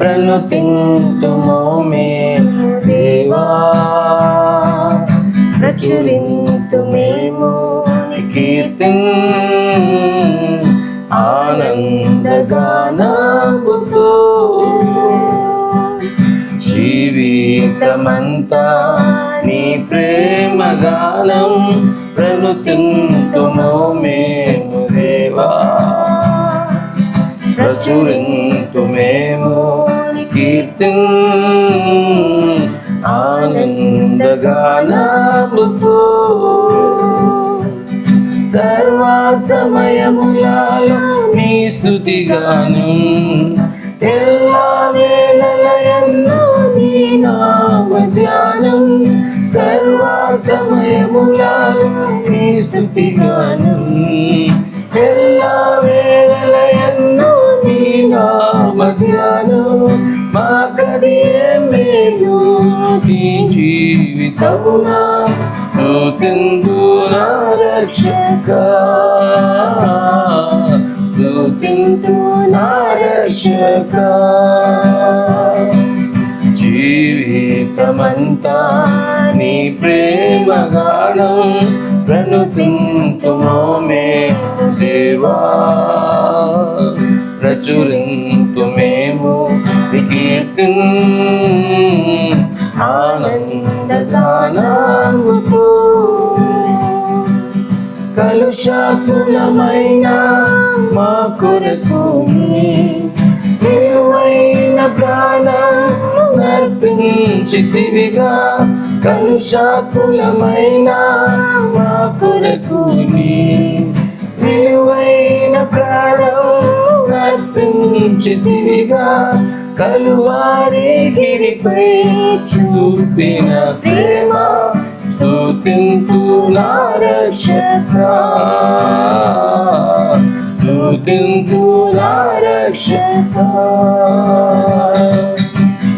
ప్రణుతింతుమో మేము దేవా ప్రచురింతు మేము కీర్తిన్ ఆనందగానముతో జీవితమంతా నీ ప్రేమ గానం ప్రణుతింతుమో మేము దేవా ప్రచురింతు మేము కీర్తిన్ ఆనందగానముతో సర్వ సమయములలో నీ స్థుతిగాను ఎల్లా వేళలయందు నీ నామ ధ్యానం సర్వ సమయములలో నీ స్థుతిగాను ఎల్లా వేళలయందు నీ నామ ధ్యానం జీవితమునా స్తుతిందు నా రక్షక. స్తుతిందు నా రక్షక. జీవితమంతా నీ ప్రేమ గానం ప్రణుతింతుమో మే దేవా. ప్రచురింతు నీ కీర్తిన్ కలుషాకులమైన మా కొరకు విలువైన ప్రాణం నర్పించితివిగా కలుషాకులమైన మా కొరకు విలువైన ప్రాణం నర్పించితివిగా కలువారి గిరిపై చూపిన ప్రేమ స్తుతింతు నా రక్షక స్తుతింతు నా రక్షక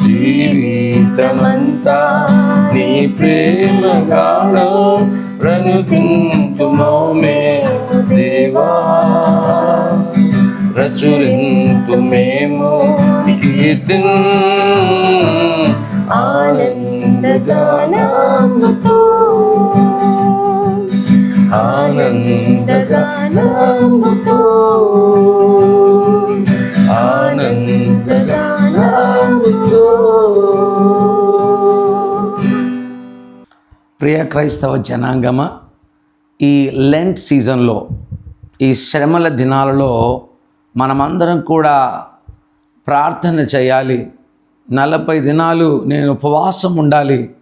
జీవితమంతా నీ ప్రేమ గాణం ప్రణుతింతు మౌమే దేవా. ప్రచురింతు మేము కీర్తిన్ ఆనందగానముతో. ఆనందగానముతో. ఆనందగానముతో. ప్రియ క్రైస్తవ జనాంగమ ఈ లెంట్ సీజన్లో ఈ శ్రమల దినాలలో మనమందరం కూడా ప్రార్థన చేయాలి. నలభై దినాలు నేను ఉపవాసం ఉండాలి.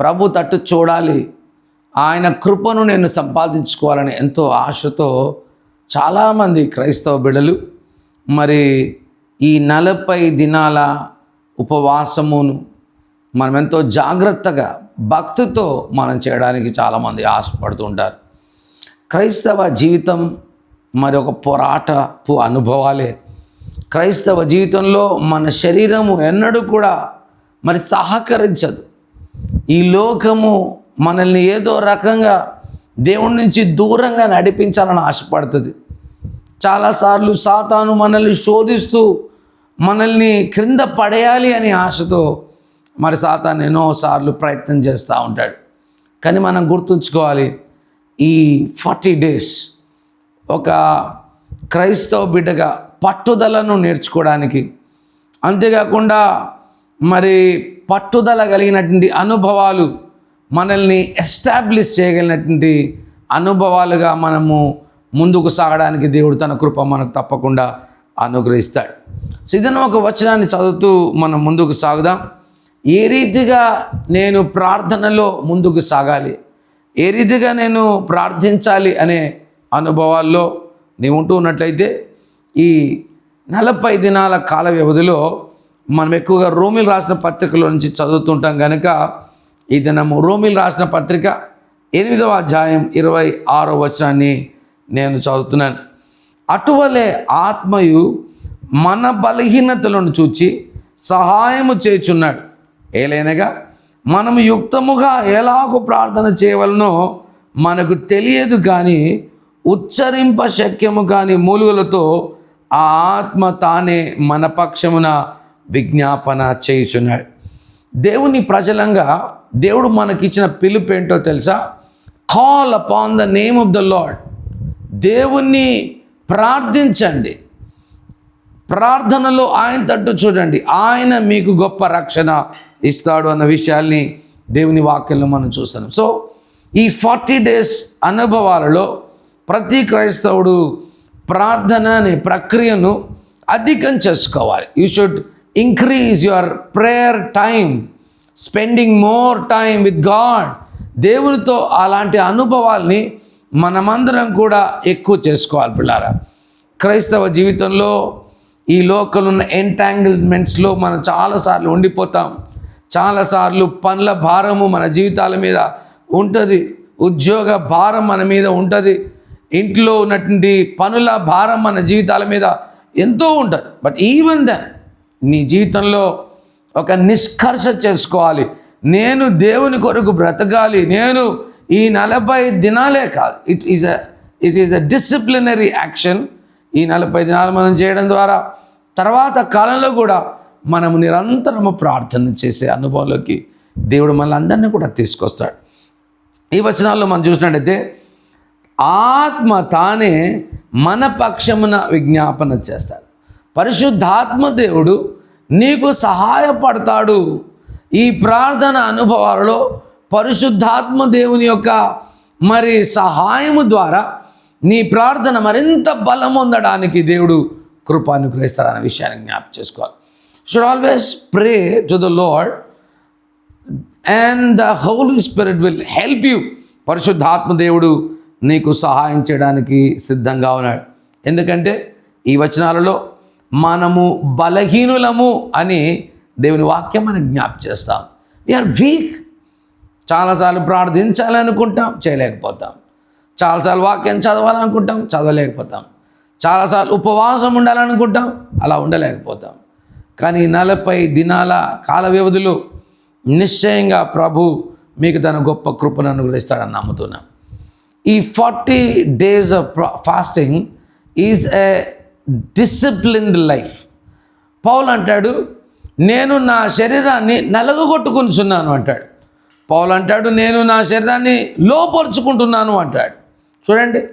ప్రభు తట్టు చూడాలి. ఆయన కృపను నేను సంపాదించుకోవాలని ఎంతో ఆశతో చాలామంది క్రైస్తవ బిడలు మరి ఈ నలభై దినాల ఉపవాసమును మనం ఎంతో జాగ్రత్తగా భక్తితో మనం చేయడానికి చాలామంది ఆశపడుతూ ఉంటారు. క్రైస్తవ జీవితం మరి ఒక పోరాటపు అనుభవాలే. క్రైస్తవ జీవితంలో మన శరీరము ఎన్నడూ కూడా మరి సహకరించదు. ఈ లోకము మనల్ని ఏదో రకంగా దేవుడి నుంచి దూరంగా నడిపించాలని ఆశపడుతుంది. చాలాసార్లు సాతాను మనల్ని శోధిస్తూ మనల్ని క్రింద పడేయాలి అనే ఆశతో మరి సాతాను ఎన్నోసార్లు ప్రయత్నం చేస్తూ ఉంటాడు. కానీ మనం గుర్తుంచుకోవాలి ఈ ఫార్టీ డేస్ ఒక క్రైస్తవ బిడ్డగా పట్టుదలను నేర్చుకోవడానికి. అంతేకాకుండా మరి పట్టుదల కలిగినటువంటి అనుభవాలు మనల్ని ఎస్టాబ్లిష్ చేయగలిగినటువంటి అనుభవాలుగా మనము ముందుకు సాగడానికి దేవుడు తన కృప మనకు తప్పకుండా అనుగ్రహిస్తాడు. సో ఇదన్న ఒక వచనాన్ని చదువుతూ మనం ముందుకు సాగుదాం. ఏ రీతిగా నేను ప్రార్థనలో ముందుకు సాగాలి? ఏ రీతిగా నేను ప్రార్థించాలి అనే అనుభవాల్లో నీవు ఉంటూ ఉన్నట్లయితే ఈ నలభై దినాల కాల వ్యవధిలో మనం ఎక్కువగా రోమిల్ రాసిన పత్రికలో నుంచి చదువుతుంటాం కనుక ఈ దినము రోమిల్ రాసిన పత్రిక ఎనిమిదవ అధ్యాయం ఇరవై ఆరో వచనాన్ని నేను చదువుతున్నాను. అటువలే ఆత్మయు మన బలహీనతలను చూచి సహాయము చేచున్నాడు ఏలైనగా మనం యుక్తముగా ఎలాగో ప్రార్థన చేయవలనో మనకు తెలియదు కానీ ఉచ్చరింప శక్యము కాని మూలుగులతో ఆ ఆత్మ తానే మన పక్షమున విజ్ఞాపన చేయుచున్నాడు. దేవుని ప్రజలంగా దేవుడు మనకిచ్చిన పిలుపు ఏంటో తెలుసా? Call upon the name of the Lord దేవుణ్ణి ప్రార్థించండి. ప్రార్థనలో ఆయన తట్టు చూడండి. ఆయన మీకు గొప్ప రక్షణ ఇస్తాడు అన్న విషయాల్ని దేవుని వాక్యంలో మనం చూస్తున్నాం. సో ఈ ఫార్టీ డేస్ అనుభవాలలో ప్రతి క్రైస్తవుడు ప్రార్థన అనే ప్రక్రియను అధికం చేసుకోవాలి. You should increase your prayer time spending more time with God దేవునితో అలాంటి అనుభవాల్ని మనమందరం కూడా ఎక్కువ చేసుకోవాలి పిల్లారా. క్రైస్తవ జీవితంలో ఈ లోకల్ ఉన్న ఎంటాంగిల్మెంట్స్లో మనం చాలాసార్లు ఉండిపోతాం. చాలాసార్లు పనుల భారము మన జీవితాల మీద ఉంటుంది. ఉద్యోగ భారం మన మీద ఉంటుంది. ఇంట్లో ఉన్నటువంటి పనుల భారం మన జీవితాల మీద ఎంతో ఉంటుంది. బట్ ఈవెన్ దెన్ నీ జీవితంలో ఒక నిష్కర్ష చేసుకోవాలి. నేను దేవుని కొరకు బ్రతకాలి. నేను ఈ నలభై దినాలే కాదు. It is a it is a disciplinary action ఈ నలభై దినాలు మనం చేయడం ద్వారా తర్వాత కాలంలో కూడా మనము నిరంతరము ప్రార్థన చేసే అనుభవంలోకి దేవుడు మనల్ని అందరినీ కూడా తీసుకొస్తాడు. ఈ వచనాల్లో మనం చూసినట్టయితే ఆత్మ తానే మన పక్షమున విజ్ఞాపన చేస్తాడు. పరిశుద్ధాత్మ దేవుడు నీకు సహాయపడతాడు. ఈ ప్రార్థన అనుభవాలలో పరిశుద్ధాత్మ దేవుని యొక్క మరి సహాయము ద్వారా నీ ప్రార్థన మరింత బలం పొందడానికి దేవుడు కృప అనుగ్రహిస్తారనే విషయాన్ని జ్ఞాపకం చేసుకోవాలి. Should always pray to the Lord and the Holy Spirit will help you పరిశుద్ధాత్మ దేవుడు నీకు సహాయం చేయడానికి సిద్ధంగా ఉన్నాడు. ఎందుకంటే ఈ వచనాలలో మనము బలహీనులము అని దేవుని వాక్యం మనకు జ్ఞాప చేస్తాం. వీఆర్ వీక్ చాలాసార్లు ప్రార్థించాలనుకుంటాం చేయలేకపోతాం. చాలాసార్లు వాక్యం చదవాలనుకుంటాం చదవలేకపోతాం. చాలాసార్లు ఉపవాసం ఉండాలనుకుంటాం అలా ఉండలేకపోతాం. కానీ నలభై దినాల కాల వ్యవధిలో నిశ్చయంగా ప్రభు మీకు తన గొప్ప కృపను అనుగ్రహిస్తాడని నమ్ముతున్నాం. ఈ forty days of fasting is a disciplined life. Paul అంటాడు నేను నా శరీరాన్ని నలగొట్టుకుంటున్నాను అంటాడు. పౌలు అంటాడు నేను నా శరీరాన్ని లోపరుచుకుంటున్నాను అంటాడు. చూడండి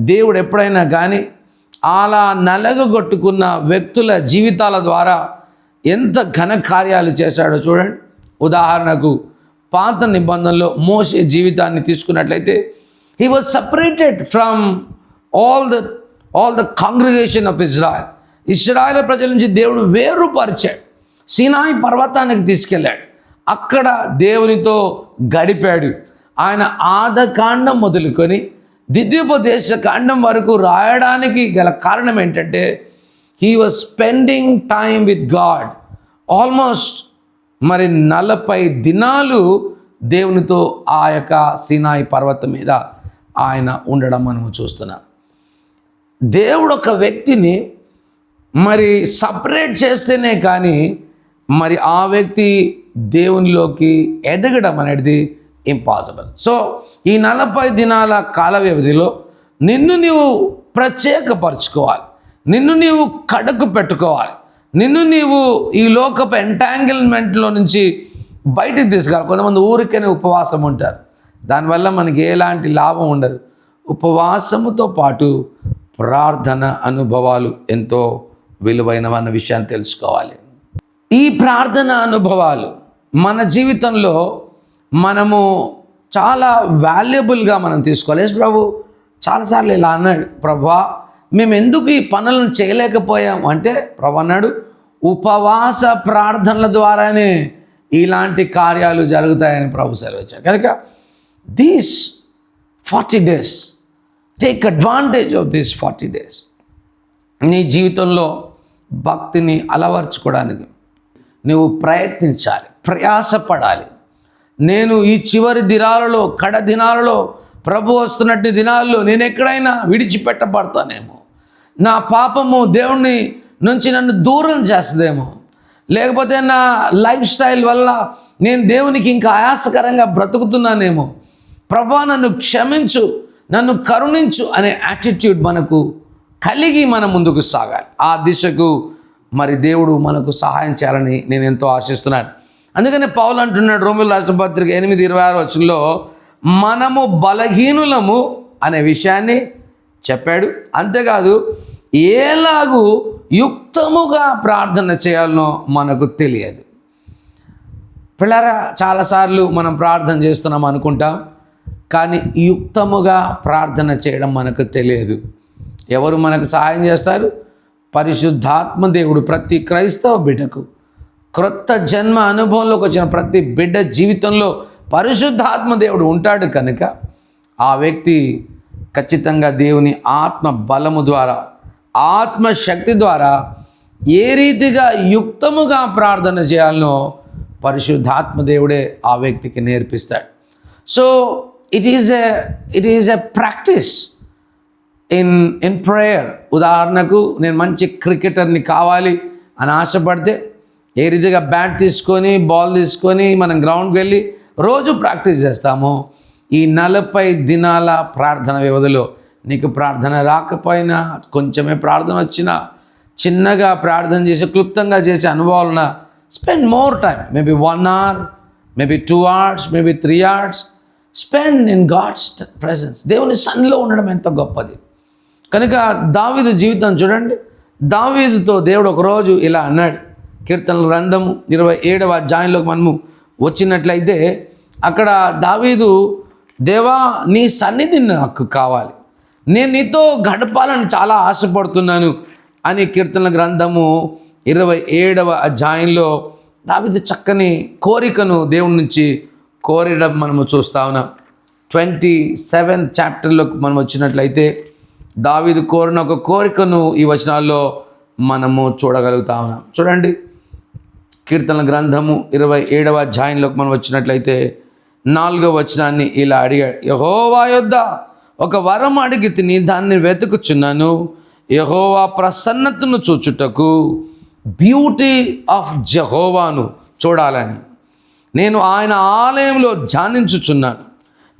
దేవుడు ఎప్పుడైనా కానీ అలా నలగగొట్టుకున్న వ్యక్తుల జీవితాల ద్వారా ఎంత ఘన కార్యాలు చేశాడో చూడండి. ఉదాహరణకు పాత నిబంధనలో మోసే జీవితాన్ని తీసుకున్నట్లయితే he was separated from all the all the congregation of Israel Israel ప్రజల నుంచి దేవుడు వేరుపరిచాడు సినాయి పర్వతానికి తీసుకెళ్ళాడు. అక్కడ దేవునితో గడిపాడు. ఆయన ఆదకాండం మొదలుకొని దిద్యుపదేశ కాండం వరకు రాయడానికి గల కారణం ఏంటంటే he was spending time with God almost మరి నలభై దినాలు దేవునితో ఆ యొక్క సినాయి పర్వతం మీద ఆయన ఉండడం మనము చూస్తున్నాం. దేవుడు ఒక వ్యక్తిని మరి సపరేట్ చేస్తేనే కానీ మరి ఆ వ్యక్తి దేవునిలోకి ఎదగడం అనేది ఇంపాసిబుల్ సో ఈ నలభై దినాల కాల వ్యవధిలో నిన్ను నీవు ప్రత్యేకపరచుకోవాలి. నిన్ను నీవు కడకు పెట్టుకోవాలి. నిన్ను నీవు ఈ లోకపు ఎంటాంగిల్మెంట్లో నుంచి బయటికి తీసుకురావాలి. కొంతమంది ఊరికనే ఉపవాసం ఉంటారు. దానివల్ల మనకి ఎలాంటి లాభం ఉండదు. ఉపవాసముతో పాటు ప్రార్థన అనుభవాలు ఎంతో విలువైనవన్న విషయాన్ని తెలుసుకోవాలి. ఈ ప్రార్థన అనుభవాలు మన జీవితంలో మనము చాలా వాల్యుబుల్గా మనం తీసుకోవాలి. ప్రభు చాలాసార్లు ఇలా అన్నాడు ప్రభా మేము ఎందుకు ఈ పనులను చేయలేకపోయాం? అంటే ప్రభు అన్నాడు ఉపవాస ప్రార్థనల ద్వారానే ఇలాంటి కార్యాలు జరుగుతాయని ప్రభు సెలవిచ్చాడు. కనుక these forty days take advantage of these forty days నీ జీవితంలో భక్తిని అలవర్చుకోవడానికి నువ్వు ప్రయత్నించాలి ప్రయాసపడాలి. నేను ఈ చివరి దినాలలో కడ దినాలలో ప్రభు వస్తున్నట్టు దినాల్లో నేను ఎక్కడైనా విడిచిపెట్టబడతానేమో. నా పాపము దేవుణ్ణి నుంచి నన్ను దూరం చేస్తుందేమో. లేకపోతే నా లైఫ్ స్టైల్ వల్ల నేను దేవునికి ఇంకా ఆయాసకరంగా బ్రతుకుతున్నానేమో. ప్రభా నన్ను క్షమించు నన్ను కరుణించు అనే యాటిట్యూడ్ మనకు కలిగి మనం ముందుకు సాగాలి. ఆ దిశకు మరి దేవుడు మనకు సహాయం చేయాలని నేను ఎంతో ఆశిస్తున్నాను. అందుకనే పౌలు అంటున్నాడు రోమిల్ రాష్ట్ర పత్రిక ఎనిమిది ఇరవై ఆరు వచ్చంలో మనము బలహీనులము అనే విషయాన్ని చెప్పాడు. అంతేకాదు ఏలాగూ యుక్తముగా ప్రార్థన చేయాలనో మనకు తెలియదు. పిల్లరా చాలాసార్లు మనం ప్రార్థన చేస్తున్నాం అనుకుంటాం. కానీ యుక్తముగా ప్రార్థన చేయడం మనకు తెలియదు. ఎవరు మనకు సహాయం చేస్తారు? పరిశుద్ధాత్మ దేవుడు ప్రతి క్రైస్తవ బిడ్డకు. క్రొత్త జన్మ అనుభవంలోకి వచ్చిన ప్రతి బిడ్డ జీవితంలో పరిశుద్ధాత్మ దేవుడు ఉంటాడు కనుక ఆ వ్యక్తి ఖచ్చితంగా దేవుని ఆత్మ బలము ద్వారా ఆత్మ శక్తి ద్వారా ఏ రీతిగా యుక్తముగా ప్రార్థన చేయాలనో పరిశుద్ధాత్మ దేవుడే ఆ వ్యక్తికి నేర్పిస్తాడు. So it is a it is a practice in in prayer ఉదాహరణకు నేను మంచి క్రికెటర్ని కావాలి అని ఆశపడితే ఏ రీతిగా బ్యాట్ తీసుకొని బాల్ తీసుకొని మనం గ్రౌండ్కి వెళ్ళి రోజు ప్రాక్టీస్ చేస్తాము. ఈ నలభై దినాల ప్రార్థన వ్యవధిలో నీకు ప్రార్థన రాకపోయినా కొంచెమే ప్రార్థన వచ్చినా చిన్నగా ప్రార్థన చేసి క్లుప్తంగా చేసే అనుభవాలున్న spend more time. Maybe one hour maybe two hours maybe three hours spend in God's presence దేవుని సన్నిలో ఉండడం ఎంత గొప్పది. కనుక దావీదు జీవితం చూడండి. దావీదుతో దేవుడు ఒకరోజు ఇలా అన్నాడు. కీర్తనల గ్రంథము ఇరవై ఏడవ అధ్యాయంలోకి మనము వచ్చినట్లయితే అక్కడ దావీదు దేవా నీ సన్నిధి నాకు కావాలి. నేను నీతో గడపాలని చాలా ఆశపడుతున్నాను అని కీర్తనల గ్రంథము ఇరవై ఏడవ అధ్యాయంలో దావీదు చక్కని కోరికను దేవుడి నుంచి కోరడం మనము చూస్తా ఉన్నాం. ట్వంటీ సెవెన్ చాప్టర్లోకి మనం వచ్చినట్లయితే దావీదు కోరిన ఒక కోరికను ఈ వచనాల్లో మనము చూడగలుగుతా ఉన్నాం. చూడండి. కీర్తన గ్రంథము ఇరవై ఏడవ అధ్యాయంలోకి మనం వచ్చినట్లయితే నాలుగవ వచనాన్ని ఇలా అడిగాడు. యహోవా యొద్ద ఒక వరం అడిగి తిని దాన్ని వెతుకుచున్నాను. యహోవా ప్రసన్నతను చూచుటకు బ్యూటీ ఆఫ్ జహోవాను చూడాలని. నేను ఆయన ఆలయంలో ధ్యానించుచున్నాను.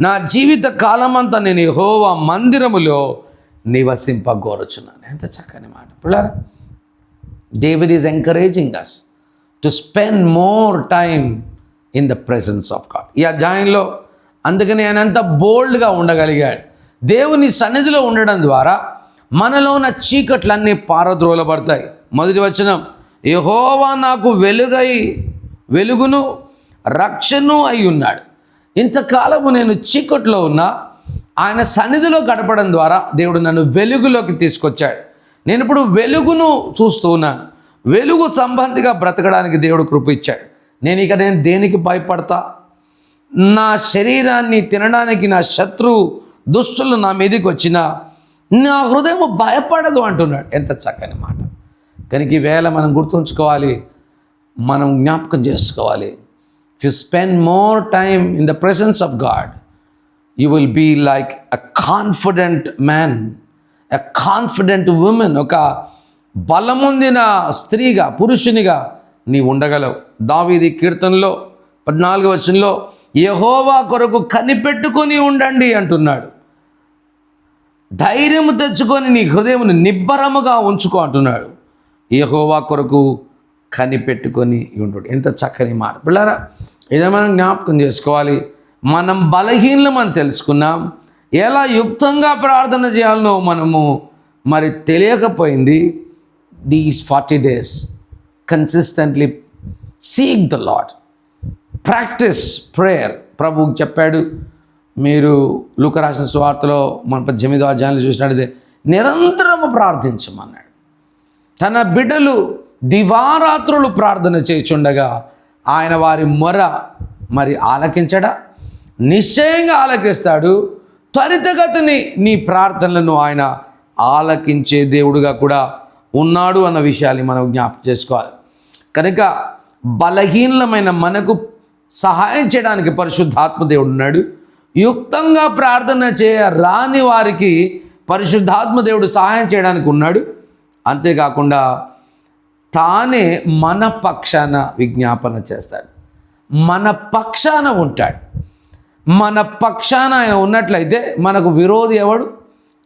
నా జీవిత కాలమంతా నేను యహోవా మందిరములో నివసింపగోరుచున్నాను. ఎంత చక్కని మాట. పిల్లరా David is encouraging us to spend more time in the presence of God ఈ అధ్యాయంలో అందుకని ఆయన ఎంత బోల్డ్గా ఉండగలిగాడు. దేవుని సన్నిధిలో ఉండడం ద్వారా మనలో ఉన్న చీకట్లన్నీ పారద్రోలబడతాయి. మొదటి వచనం యహోవా నాకు వెలుగై వెలుగును రక్షను అయి ఉన్నాడు. ఇంతకాలము నేను చీకట్లో ఉన్నా ఆయన సన్నిధిలో గడపడం ద్వారా దేవుడు నన్ను వెలుగులోకి తీసుకొచ్చాడు. నేను ఇప్పుడు వెలుగును చూస్తూ ఉన్నాను. వెలుగు సంబంధిగా బ్రతకడానికి దేవుడు కృప ఇచ్చాడు. నేను ఇక నేను దేనికి భయపడతా? నా శరీరాన్ని తినడానికి నా శత్రువు దుష్టులు నా మీదకి వచ్చిన నా హృదయం భయపడదు అంటున్నాడు. ఎంత చక్కని మాట. కనుక ఈవేళ మనం గుర్తుంచుకోవాలి. మనం జ్ఞాపకం చేసుకోవాలి. You spend more time in the presence of God you will be like a confident man a confident woman ఒక బలముందిన స్త్రీగా పురుషునిగా నీ ఉండగలవు. దావీది కీర్తనలో పద్నాలుగు వచనంలో యహోవా కొరకు కనిపెట్టుకొని ఉండండి అంటున్నాడు. ధైర్యము తెచ్చుకొని నీ హృదయం నిబ్బరముగా ఉంచుకో అంటున్నాడు. యహోవా కొరకు కనిపెట్టుకొని ఉంటాడు ఎంత చక్కని మాట. పిల్లరా ఇదే మనం జ్ఞాపకం చేసుకోవాలి. మనం బలహీనమని తెలుసుకున్నాం. ఎలా యుక్తంగా ప్రార్థన చేయాలనో మనము మరి తెలియకపోయింది. These forty days consistently seek the Lord practice prayer ప్రభువుకి చెప్పాడు మీరు లుక రాసిన సువార్తలో మన పద్దెనిమిదో అధ్యాయంలో చూసినట్టు నిరంతరము ప్రార్థించమన్నాడు. తన బిడ్డలు దివారాత్రులు ప్రార్థన చేయుచుండగా ఆయన వారి మొర మరి ఆలకించడా? నిశ్చయంగా ఆలకిస్తాడు. త్వరితగతిని నీ ప్రార్థనలను ఆయన ఆలకించే దేవుడుగా కూడా ఉన్నాడు అన్న విషయాన్ని మనం జ్ఞాపకం చేసుకోవాలి. కనుక బలహీనమైన మనకు సహాయం చేయడానికి పరిశుద్ధాత్మ దేవుడు ఉన్నాడు. యుక్తంగా ప్రార్థన చేయ రాని వారికి పరిశుద్ధాత్మ దేవుడు సహాయం చేయడానికి ఉన్నాడు. అంతేకాకుండా తానే మన పక్షాన విజ్ఞాపన చేస్తాడు. మన పక్షాన ఉంటాడు. మన పక్షాన ఆయన ఉన్నట్లయితే మనకు విరోధి ఎవడు?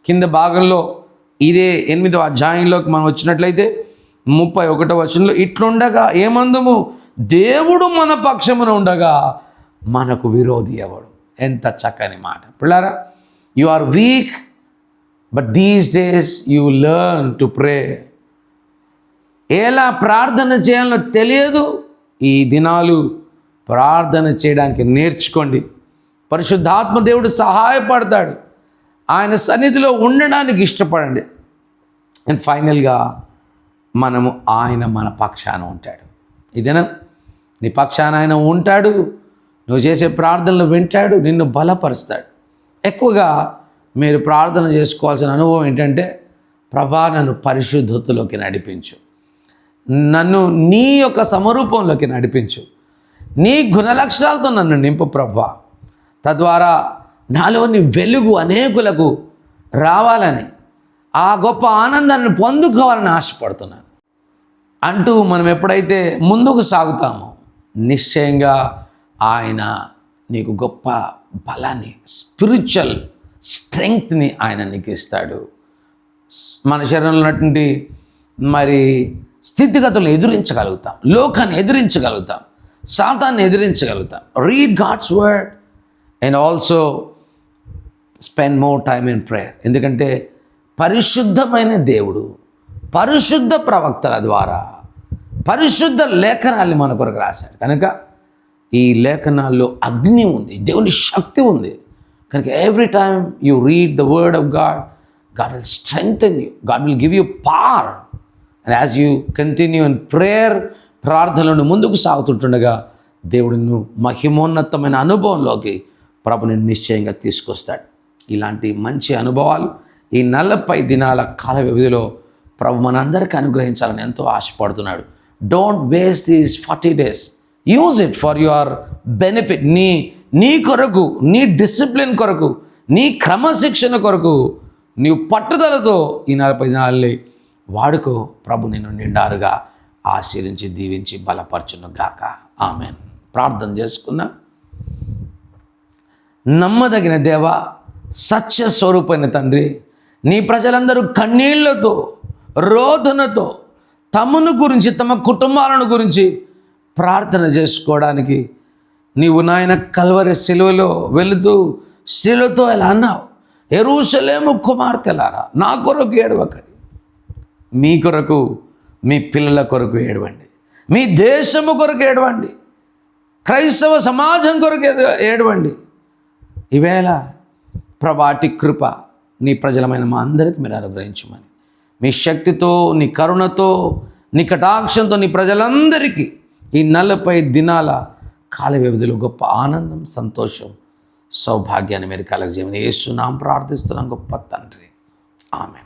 కింద భాగంలో ఇదే ఎనిమిదవ అధ్యాయంలోకి మనం వచ్చినట్లయితే ముప్పై ఒకటో వచనంలో ఇట్లుండగా ఏమందుము? దేవుడు మన పక్షమున ఉండగా మనకు విరోధి ఎవడు? ఎంత చక్కని మాట. పిల్లారా you are weak but these days you learn to pray ఎలా ప్రార్థన చేయాలో తెలియదు. ఈ దినాలు ప్రార్థన చేయడానికి నేర్చుకోండి. పరిశుద్ధాత్మ దేవుడు సహాయపడతాడు. ఆయన సన్నిధిలో ఉండడానికి ఇష్టపడండి. అండ్ ఫైనల్గా మనము ఆయన మన పక్షాన ఉంటాడు. ఇదేనా? నీ పక్షాన ఆయన ఉంటాడు. నువ్వు చేసే ప్రార్థనలు వింటాడు. నిన్ను బలపరుస్తాడు. ఎక్కువగా మీరు ప్రార్థన చేసుకోవాల్సిన అనుభవం ఏంటంటే ప్రభా నన్ను పరిశుద్ధతలోకి నడిపించు. నన్ను నీ యొక్క సమరూపంలోకి నడిపించు. నీ గుణలక్షణాలతో నన్ను నింపు ప్రభా. తద్వారా నాలోని వెలుగు అనేకులకు రావాలని ఆ గొప్ప ఆనందాన్ని పొందుకోవాలని ఆశపడుతున్నాను. అంటూ మనం ఎప్పుడైతే ముందుకు సాగుతామో నిశ్చయంగా ఆయన నీకు గొప్ప బలాన్ని స్పిరిచువల్ స్ట్రెంగ్త్ని ఆయన నీకు ఇస్తాడు. మన శరీరంలో ఉన్నటువంటి మరి స్థితిగతులను ఎదిరించగలుగుతాం. లోకాన్ని ఎదిరించగలుగుతాం. శాతాన్ని ఎదిరించగలుగుతాం. Read God's word and also spend more time in prayer ఎందుకంటే పరిశుద్ధమైన దేవుడు పరిశుద్ధ ప్రవక్తల ద్వారా పరిశుద్ధ లేఖనాల్ని మన కొరకు రాశాడు. కనుక ఈ లేఖనాల్లో అగ్ని ఉంది దేవుని శక్తి ఉంది. కనుక every time you read the word of God God will strength you God will give you power and as you continue in prayer ప్రార్థనలను ముందుకు సాగుతుంటుండగా దేవుడు నిన్ను మహిమోన్నతమైన అనుభవంలోకి ప్రభుని నిశ్చయంగా తీసుకొస్తాడు. ఇలాంటి మంచి అనుభవాలు ఈ నలభై దినాల కాల వ్యవధిలో ప్రభు మనందరికీ అనుగ్రహించాలని ఎంతో ఆశపడుతున్నాడు. Don't waste these forty days use it for your benefit నీ నీ కొరకు నీ డిసిప్లిన్ కొరకు నీ క్రమశిక్షణ కొరకు నీవు పట్టుదలతో ఈ నలభై దినాలని వాడుకో. ప్రభు నిన్ను నిండారుగా. ఆశీర్వించి దీవించి బలపరచును గాక. ఆమె ప్రార్థన చేసుకుందాం. నమ్మదగిన దేవ సత్య స్వరూపైన తండ్రి నీ ప్రజలందరూ కన్నీళ్ళతో రోధనతో తమను గురించి తమ కుటుంబాలను గురించి ప్రార్థన చేసుకోవడానికి నీవు నాయన కల్వరి శిలువలో వెళుతూ శిలువతో ఎలా అన్నావు? ఎరుసలేము కుమార్తెలారా నా కొరకు ఏడవకండి. మీ కొరకు మీ పిల్లల కొరకు ఏడవండి. మీ దేశము కొరకు ఏడవండి. క్రైస్తవ సమాజం కొరకు ఏడవండి. ఈవేళ ప్రభాటి కృప నీ ప్రజలమైన మా అందరికి మీరు అనుగ్రహించమని. మీ శక్తితో నీ కరుణతో నీ కటాక్షంతో నీ ప్రజలందరికీ ఈ నలభై దినాల కాల వ్యవధిలో గొప్ప ఆనందం సంతోషం సౌభాగ్యాన్ని మీరు కలగజేయమని ఏసునాం ప్రార్థిస్తున్నాం. గొప్ప తండ్రి. ఆమె